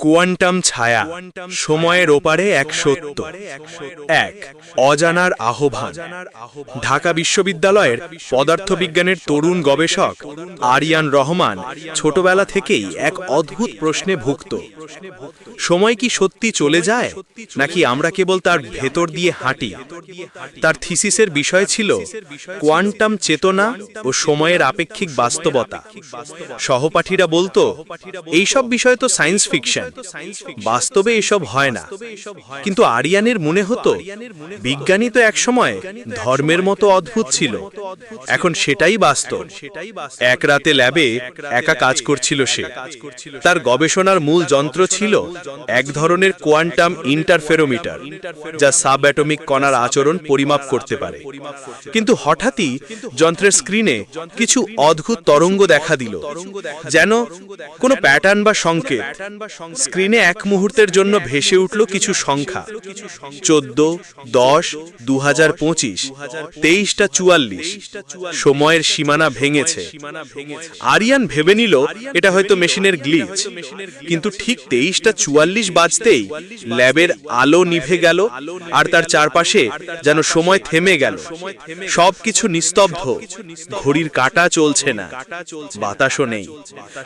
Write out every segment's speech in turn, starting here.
Quantum ছায়া সময়ের ওপারে এক সত্য। এক, অজানার আহ্বান। ঢাকা বিশ্ববিদ্যালয়ের পদার্থবিজ্ঞানের তরুণ গবেষক আরিয়ান রহমান ছোটবেলা থেকেই এক অদ্ভুত প্রশ্নে ভুক্ত। সময় কি সত্যি চলে যায়, নাকি আমরা কেবল তার ভেতর দিয়ে হাঁটি? তার থিসিসের বিষয় ছিল কোয়ান্টাম চেতনা ও সময়ের আপেক্ষিক বাস্তবতা। সহপাঠীরা বলতো, এইসব বিষয় তো সায়েন্স ফিকশন। বাস্তবে এসব হয় না। কিন্তু আরিয়ানের মনে হতো বিজ্ঞানী তো একসময় ধর্মের মতো অদ্ভুত ছিল। এখন সেটাই বাস্তব। এক রাতে ল্যাবে একা কাজ করছিল সে। তার গবেষণার মূল যন্ত্র ছিল এক ধরনের কোয়ান্টাম ইন্টারফেরোমিটার যা সাব অ্যাটমিক কণার আচরণ পরিমাপ করতে পারে। কিন্তু হঠাৎই যন্ত্রের স্ক্রিনে কিছু অদ্ভুত তরঙ্গ দেখা দিল যেন কোনো প্যাটার্ন বা সংকেত স্ক্রিনে এক মুহূর্তের জন্য ভেসে উঠল কিছু সংখ্যা। চোদ্দ, দশ দু হাজার পঁচিশ, তেইশটা চুয়াল্লিশ। সময়ের সীমানা ভেঙেছে। আরিয়ান ভেবে নিল এটা হয়তো মেশিনের গ্লিচ কিন্তু ঠিক তেইশটা চুয়াল্লিশ বাজতেই ল্যাবের আলো নিভে গেল আর তার চারপাশে যেন সময় থেমে গেল। সবকিছু নিস্তব্ধ। ঘড়ির কাটা চলছে না। বাতাসও নেই।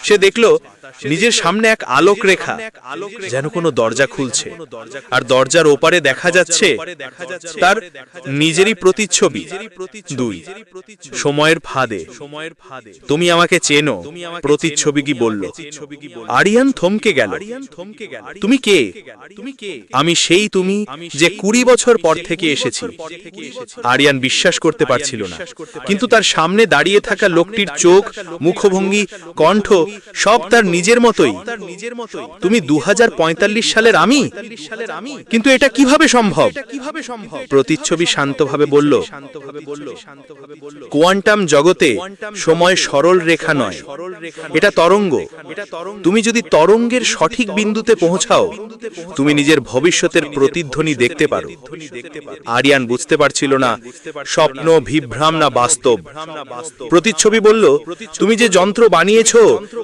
সে দেখল, নিজের সামনে এক আলোক রেখা যেন কোনো দরজা খুলছে। আর দরজার ওপারে দেখা যাচ্ছে তার নিজেরই প্রতিচ্ছবি। দুই সময়ের ফাঁদে। সময়ের ফাঁদে। তুমি আমাকে চেনো প্রতিচ্ছবি কি বলল? আরিয়ান থমকে গেল। তুমি কে? আমি সেই তুমি যে কুড়ি বছর পর থেকে এসেছি। আরিয়ান বিশ্বাস করতে পারছিল না। কিন্তু তার সামনে দাঁড়িয়ে থাকা লোকটির চোখ মুখভঙ্গি কণ্ঠ সব তার নিজের মতোই। তুমি দু সালের আমি? কিন্তু এটা কীভাবে সম্ভব? প্রতিচ্ছবি শান্তভাবে বলল, কোয়ান্টাম জগতে সময় সরল রেখা নয়, এটা তরঙ্গ। তুমি যদি তরঙ্গের সঠিক বিন্দুতে পৌঁছাও, তুমি নিজের ভবিষ্যতের প্রতিধ্বনি দেখতে পারো। আরিয়ান বুঝতে পারছিল না, স্বপ্ন বিভ্রাম না বাস্তব। প্রতিচ্ছবি বলল, তুমি যে যন্ত্র বানিয়েছ,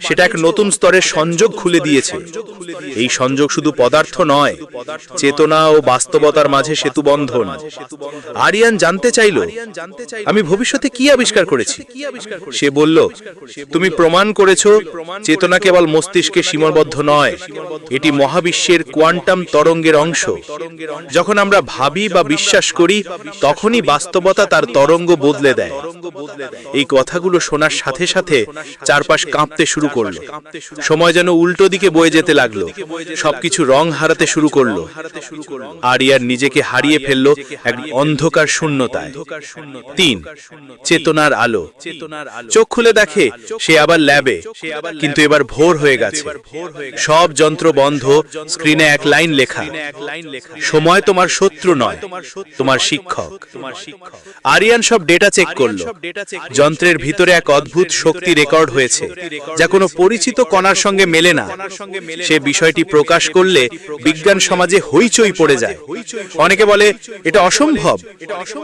সেটা এক নতুন স্তরের সংযোগ খুলে দিয়েছে। এই সংযোগ শুধু পদার্থ নয় চেতনা ও বাস্তবতার মাঝে সেতু বন্ধন। আরিয়ান জানতে চাইল আমি ভবিষ্যতে কি আবিষ্কার করেছি? সে বলল তুমি প্রমাণ করেছ চেতনা কেবল মস্তিষ্কে সীমাবদ্ধ নয় এটি মহাবিশ্বের কোয়ান্টাম তরঙ্গের অংশ। যখন আমরা ভাবি বা বিশ্বাস করি তখনই বাস্তবতা তার তরঙ্গ বদলে দেয়। এই কথাগুলো শোনার সাথে সাথে চারপাশ কাঁপতে শুরু করল। সময় যেন উল্টো দিকে বয়ে যেতে লাগল সবকিছু রং হারাতে শুরু করল। আরিয়ার নিজেকে হারিয়ে ফেলল এক অন্ধকার শূন্যতায়। তিন চেতনার আলো। চোখ খুলে দেখে সে আবার ল্যাবে। কিন্তু এবার ভোর হয়ে গেছে। সব যন্ত্র বন্ধ। স্ক্রিনে এক লাইন লেখা। সময় তোমার শত্রু নয়। তোমার শিক্ষক। আরিয়ান সব ডেটা চেক করল। যন্ত্রের ভিতরে এক অদ্ভুত শক্তি রেকর্ড হয়েছে যা কোনো পরিচিত কণার সঙ্গে মেলে না। সে বিষয়টি প্রকাশ করলে বিজ্ঞান সমাজে হইচই পড়ে যায়। অনেকে বলে, এটা অসম্ভব।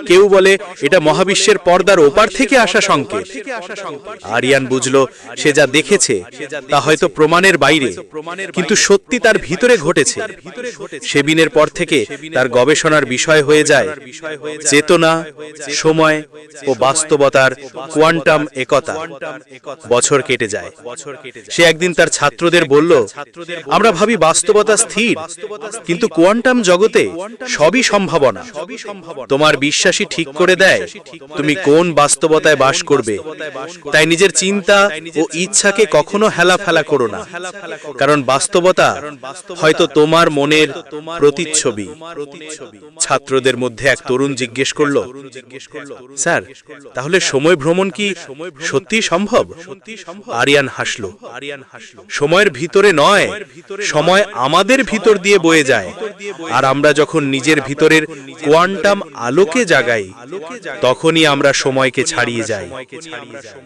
কেউ বলে, এটা মহাবিশ্বের পর্দার ওপার থেকে আসা সংকেত। আরিয়ান বুঝলো, সে যা দেখেছে, তা হয়তো প্রমাণের বাইরে, কিন্তু সত্যি তার ভিতরে ঘটেছে। সেবিনের পর থেকে তার গবেষণার বিষয় হয়ে যায় চেতনা, সময় ও বাস্তবতার কোয়ান্টাম একতা। বছর কেটে যায়। সে একদিন তার ছাত্রদের বলল আমরা ভাবি বাস্তবতা স্থির কিন্তু কোয়ান্টাম জগতে সবই সম্ভাবনা। তোমার বিশ্বাসী ঠিক করে দেয় তুমি কোন বাস্তবতায় বাস করবে। তাই নিজের চিন্তা ও ইচ্ছাকে কখনো হেলা ফেলা করো না। কারণ বাস্তবতা হয়তো তোমার মনের প্রতিচ্ছবি। ছাত্রদের মধ্যে এক তরুণ জিজ্ঞেস করল স্যার তাহলে সময় ভ্রমণ কি সত্যি সম্ভব? আরিয়ান হাসলো। আরিয়ান হাসলো। সময়ের ভিতরে নয় সময় আমাদের ভিতর দিয়ে বয়ে যায়। আর আমরা যখন নিজের ভিতরের কোয়ান্টাম আলোকে জাগাই তখনই আমরা সময়কে ছাড়িয়ে যাই।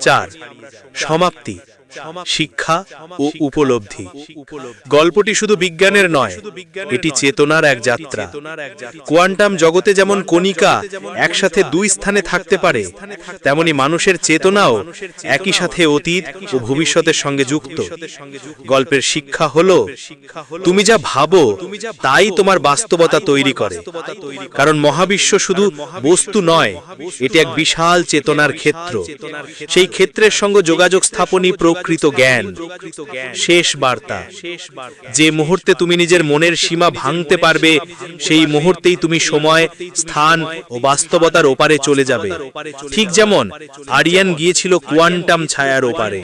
চার সমাপ্তি। শিক্ষা ও উপলব্ধি। গল্পটি শুধু বিজ্ঞানের নয় এটি চেতনার এক যাত্রা। কোয়ান্টাম জগতে যেমন কণিকা একসাথে দুই স্থানে থাকতে পারে তেমনি মানুষের চেতনাও একই সাথে অতীত ও ভবিষ্যতের সঙ্গে যুক্ত। গল্পের শিক্ষা হলো তুমি যা ভাবো তাই তোমার বাস্তবতা তৈরি করে। কারণ মহাবিশ্ব শুধু বস্তু নয় এটি এক বিশাল চেতনার ক্ষেত্র। সেই ক্ষেত্রের সঙ্গে যোগাযোগ স্থাপনী স্থাপনই প্রকৃত জ্ঞান। শেষ বার্তা। যে মুহূর্তে তুমি নিজের মনের সীমা ভাঙতে পারবে, সেই মুহূর্তেই তুমি সময়, স্থান ও বাস্তবতার ওপারে চলে যাবে। ঠিক যেমন আরিয়ান গিয়েছিল কোয়ান্টাম ছায়ার ওপারে।